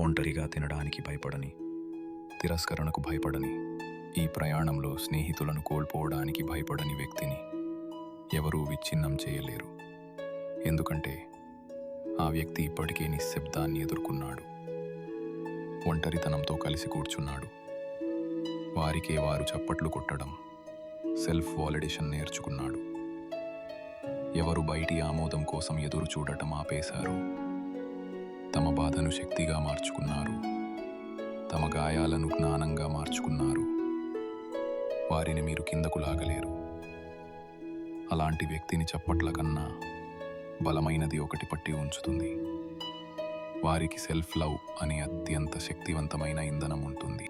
ఒంటరిగా తినడానికి భయపడని తిరస్కరణకు భయపడని ఈ ప్రయాణంలో స్నేహితులను కోల్పోవడానికి భయపడని వ్యక్తిని ఎవరూ విచ్ఛిన్నం చేయలేరు. ఎందుకంటే ఆ వ్యక్తి ఇప్పటికే నిశ్శబ్దాన్ని ఎదుర్కొన్నాడు. ఒంటరితనంతో కలిసి కూర్చున్నాడు. వారికే వారు చప్పట్లు కొట్టడం సెల్ఫ్ వాలిడేషన్ నేర్చుకున్నాడు. ఎవరు బయటి ఆమోదం కోసం ఎదురు చూడటం ఆపేశారు. తమ బాధను శక్తిగా మార్చుకున్నారు. తమ గాయాలను జ్ఞానంగా మార్చుకున్నారు. వారిని మీరు కిందకు లాగలేరు. అలాంటి వ్యక్తిని చప్పట్ల కన్నా బలమైనది ఒకటి పట్టి ఉంచుతుంది. వారికి సెల్ఫ్ లవ్ అనే అత్యంత శక్తివంతమైన ఇంధనం ఉంటుంది.